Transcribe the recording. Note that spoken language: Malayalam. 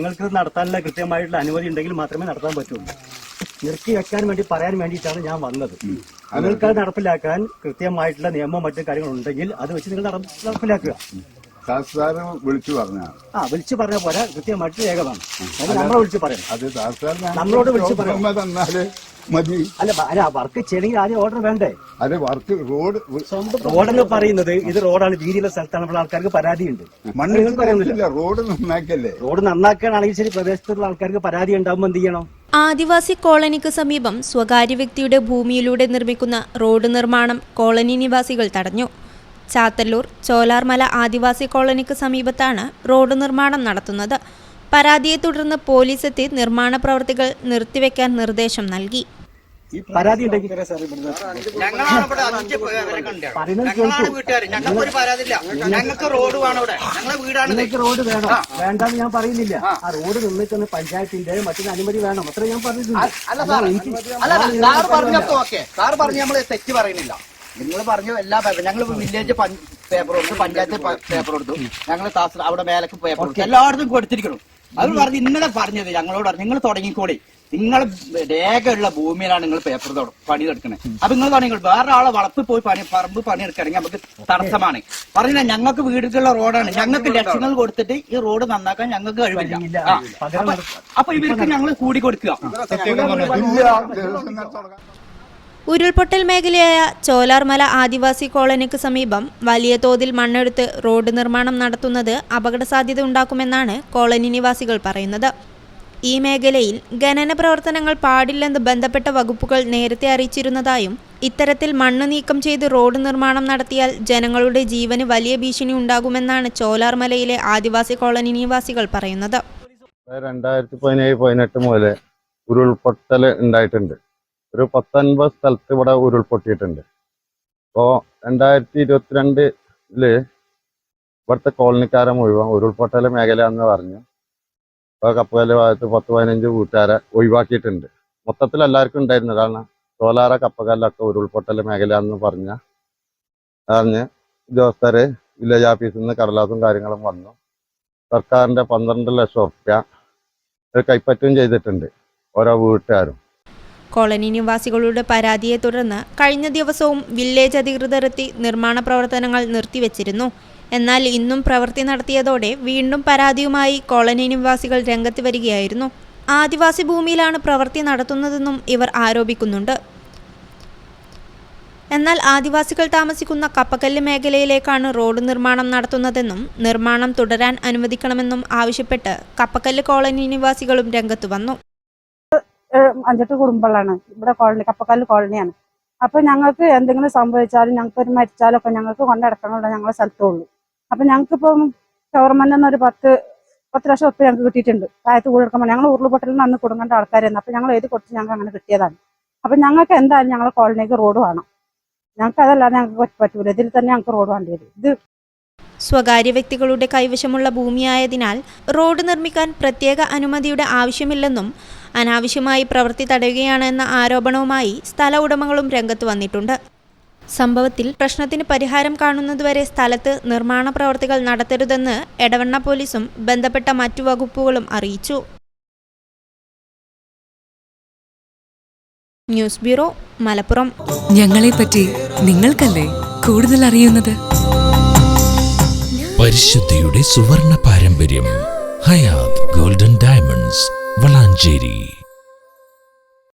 നിങ്ങൾക്ക് ഇത് നടത്താനുള്ള കൃത്യമായിട്ടുള്ള അനുമതി ഉണ്ടെങ്കിൽ മാത്രമേ നടത്താൻ പറ്റുള്ളൂ. നിർത്തി വെക്കാൻ വേണ്ടി പറയാൻ വേണ്ടിയിട്ടാണ് ഞാൻ വന്നത്. നിങ്ങൾക്ക് അത് നടപ്പിലാക്കാൻ കൃത്യമായിട്ടുള്ള നിയമം മറ്റു കാര്യങ്ങൾ ഉണ്ടെങ്കിൽ അത് വെച്ച് നിങ്ങൾ നട- നടപ്പിലാക്കുക. വിളിച്ചു പറഞ്ഞ ആ വിളിച്ചു പറഞ്ഞ പോലെ കൃത്യമായിട്ട് രേഖ വേണം നമ്മളെ വിളിച്ചു പറയാം നമ്മളോട് വിളിച്ച് പറയാം. മതി. അല്ല അല്ല വർക്ക് ചെയ്യണമെങ്കിൽ ആദ്യം ഓർഡർ വേണ്ടേ? അത് വർക്ക് റോഡ് റോഡെന്ന് പറയുന്നത് ഇത് റോഡാണ് വീതിയുള്ള സ്ഥലത്താണ് ഇവിടെ ആൾക്കാർക്ക് പരാതിയുണ്ട്. മണ്ണ് പറയുന്നില്ല ഇല്ല റോഡ് നന്നാക്കല്ലേ? റോഡ് നന്നാക്കുകയാണെങ്കിൽ ശരി പ്രദേശത്തുള്ള ആൾക്കാർക്ക് പരാതി ഉണ്ടാകുമ്പോൾ എന്ത് ചെയ്യണം? ആദിവാസി കോളനിക്ക് സമീപം സ്വകാര്യ വ്യക്തിയുടെ ഭൂമിയിലൂടെ നിർമ്മിക്കുന്ന റോഡ് നിർമ്മാണം കോളനി നിവാസികൾ തടഞ്ഞു. ചാത്തല്ലൂർ ചോലാർമല ആദിവാസി കോളനിക്ക് സമീപത്താണ് റോഡ് നിർമ്മാണം നടത്തുന്നത്. പരാതിയെ തുടർന്ന് പോലീസ് എത്തി നിർമ്മാണ പ്രവർത്തികൾ നിർത്തിവെക്കാൻ നിർദ്ദേശം നൽകി. പരാതി ഞങ്ങൾക്ക് റോഡ് വേണം വേണ്ടെന്ന് ഞാൻ പറയുന്നില്ല. ആ. റോഡ് പഞ്ചായത്തിന്റെ മറ്റൊരു അനുമതി വേണം. അത്ര ഞാൻ പറഞ്ഞിട്ടുണ്ട്. അല്ല സാർ അല്ല സാർ പറഞ്ഞപ്പോ ഓക്കെ. സാർ പറഞ്ഞ് നമ്മൾ തെറ്റ് പറയുന്നില്ല. നിങ്ങൾ പറഞ്ഞു എല്ലാ പേപ്പറും ഞങ്ങൾ വില്ലേജ് പേപ്പർ കൊടുത്തു പഞ്ചായത്ത് പേപ്പർ കൊടുത്തു ഞങ്ങൾ അവിടെ മേലക്ക് പേപ്പർ കൊടുത്തു എല്ലായിടത്തും കൊടുത്തിരിക്കണം അവർ പറഞ്ഞു ഇന്നലെ പറഞ്ഞത് ഞങ്ങളോട് പറഞ്ഞു നിങ്ങൾ തുടങ്ങിക്കൂടെ. നിങ്ങൾ രേഖയുള്ള ഭൂമിയിലാണ് നിങ്ങൾ പേപ്പർ പണി എടുക്കണത് അപ്പൊ നിങ്ങൾ പറഞ്ഞു വേറെ ആളെ വളപ്പിൽ പോയി പണി പറമ്പ് പണി എടുക്കണമെങ്കിൽ നമുക്ക് തടസ്സമാണ്. പറഞ്ഞാൽ ഞങ്ങൾക്ക് വീടുകളുള്ള റോഡാണ്. ഞങ്ങൾക്ക് ലക്ഷങ്ങൾ കൊടുത്തിട്ട് ഈ റോഡ് നന്നാക്കാൻ ഞങ്ങൾക്ക് കഴിവില്ല. അപ്പൊ- ഇവർക്ക് ഞങ്ങൾ കൂടി കൊടുക്കുക. ഉരുൾപൊട്ടൽ മേഖലയായ ചോലാർമല ആദിവാസി കോളനിക്ക് സമീപം വലിയ തോതിൽ മണ്ണെടുത്ത് റോഡ് നിർമ്മാണം നടത്തുന്നത് അപകട സാധ്യത ഉണ്ടാക്കുമെന്നാണ് കോളനി നിവാസികൾ പറയുന്നത്. ഈ മേഖലയിൽ ഖനന പ്രവർത്തനങ്ങൾ പാടില്ലെന്ന് ബന്ധപ്പെട്ട വകുപ്പുകൾ നേരത്തെ അറിയിച്ചിരുന്നതായും ഇത്തരത്തിൽ മണ്ണ് നീക്കം ചെയ്ത് റോഡ് നിർമ്മാണം നടത്തിയാൽ ജനങ്ങളുടെ ജീവന് വലിയ ഭീഷണി ഉണ്ടാകുമെന്നാണ് ചോലാർമലയിലെ ആദിവാസി കോളനി നിവാസികൾ പറയുന്നത്. രണ്ടായിരത്തി പതിനേഴ് പതിനെട്ട് മുതൽ ഉരുൾപൊട്ടൽ ഉണ്ടായിട്ടുണ്ട്. ഒരു പത്തൊൻപത് സ്ഥലത്ത് ഇവിടെ ഉരുൾപൊട്ടിയിട്ടുണ്ട്. അപ്പോൾ രണ്ടായിരത്തി ഇരുപത്തിരണ്ടിൽ ഇവിടുത്തെ കോളനിക്കാരെ മുഴുവൻ ഉരുൾപൊട്ടൽ മേഖല എന്ന് പറഞ്ഞു. ഇപ്പോൾ കപ്പകൽ ഭാഗത്ത് പത്ത് പതിനഞ്ച് വീട്ടുകാരെ ഒഴിവാക്കിയിട്ടുണ്ട്. മൊത്തത്തിൽ എല്ലാവർക്കും ഉണ്ടായിരുന്നു. കാരണം സോലാറ കപ്പകല്ലൊക്കെ ഉരുൾപൊട്ടൽ മേഖല എന്ന് പറഞ്ഞ അറിഞ്ഞ് ഉദ്യോഗസ്ഥര് വില്ലേജ് ഓഫീസിൽ നിന്ന് കടലാസും കാര്യങ്ങളും വന്നു. സർക്കാരിന്റെ പന്ത്രണ്ട് ലക്ഷം ഉറുപ്യ ഇത് കൈപ്പറ്റുകയും ചെയ്തിട്ടുണ്ട് ഓരോ വീട്ടുകാരും. കോളനി നിവാസികളുടെ പരാതിയെ തുടർന്ന് കഴിഞ്ഞ ദിവസവും വില്ലേജ് അധികൃതർ എത്തി നിർമ്മാണ പ്രവർത്തനങ്ങൾ നിർത്തിവെച്ചിരുന്നു. എന്നാൽ ഇന്നും പ്രവൃത്തി നടത്തിയതോടെ വീണ്ടും പരാതിയുമായി കോളനി നിവാസികൾ രംഗത്ത് വരികയായിരുന്നു. ആദിവാസി ഭൂമിയിലാണ് പ്രവൃത്തി നടത്തുന്നതെന്നും ഇവർ ആരോപിക്കുന്നുണ്ട്. എന്നാൽ ആദിവാസികൾ താമസിക്കുന്ന കപ്പക്കല്ല് മേഖലയിലേക്കാണ് റോഡ് നിർമ്മാണം നടത്തുന്നതെന്നും നിർമ്മാണം തുടരാൻ അനുവദിക്കണമെന്നും ആവശ്യപ്പെട്ട് കപ്പക്കല്ല് കോളനി നിവാസികളും രംഗത്തു വന്നു. അഞ്ചെട്ട് കുടുംബങ്ങളാണ്. ഇവിടെ കോളനി കപ്പക്കല്ല് കോളനിയാണ്. അപ്പൊ ഞങ്ങൾക്ക് എന്തെങ്കിലും സംഭവിച്ചാലും ഞങ്ങൾക്ക് ഒരു മരിച്ചാലൊക്കെ ഞങ്ങൾക്ക് കൊണ്ടടക്കണമല്ലോ ഞങ്ങളെ സ്ഥലത്തുള്ളൂ അപ്പൊ ഞങ്ങൾക്ക് ഇപ്പം ഗവൺമെന്റ് നിന്ന് ഒരു പത്ത് പത്ത് ലക്ഷം ഉപ്പ് ഞങ്ങൾക്ക് കിട്ടിയിട്ടുണ്ട്. താഴത്ത് കൂടെടുക്കുമ്പോൾ ഞങ്ങൾ ഉരുൾപൊട്ടലിന് അന്ന് കുടുങ്ങേണ്ട ആൾക്കാരായിരുന്നു. അപ്പൊ ഞങ്ങൾ എഴുതി കൊടുത്ത് ഞങ്ങൾക്ക് അങ്ങനെ കിട്ടിയതാണ്. അപ്പൊ ഞങ്ങൾക്ക് എന്തായാലും ഞങ്ങളെ കോളനിക്ക് റോഡ് വേണം. ഞങ്ങൾക്ക് അതല്ലാതെ ഞങ്ങൾക്ക് പറ്റൂല. ഇതിൽ തന്നെ ഞങ്ങൾക്ക് റോഡ് വേണ്ടി വരും. ഇത് സ്വകാര്യ വ്യക്തികളുടെ കൈവശമുള്ള ഭൂമിയായതിനാൽ റോഡ് നിർമ്മിക്കാൻ പ്രത്യേക അനുമതിയുടെ ആവശ്യമില്ലെന്നും അനാവശ്യമായി പ്രവൃത്തി തടയുകയാണെന്ന ആരോപണവുമായി സ്ഥല ഉടമകളും രംഗത്ത് വന്നിട്ടുണ്ട്. സംഭവത്തിൽ പ്രശ്നത്തിന് പരിഹാരം കാണുന്നതുവരെ സ്ഥലത്ത് നിർമ്മാണ പ്രവർത്തികൾ നടത്തരുതെന്ന് എടവണ്ണ പോലീസും ബന്ധപ്പെട്ട മറ്റു വകുപ്പുകളും അറിയിച്ചു. News bureau Malappuram. ഞങ്ങളെപ്പറ്റി നിങ്ങൾക്കല്ലേ കൂടുതൽ അറിയുന്നത്? പരിശുദ്ധിയുടെ സുവർണ പാരമ്പര്യം ഹയാത് ഗോൾഡൻ ഡയമണ്ട്സ് वलांजेरी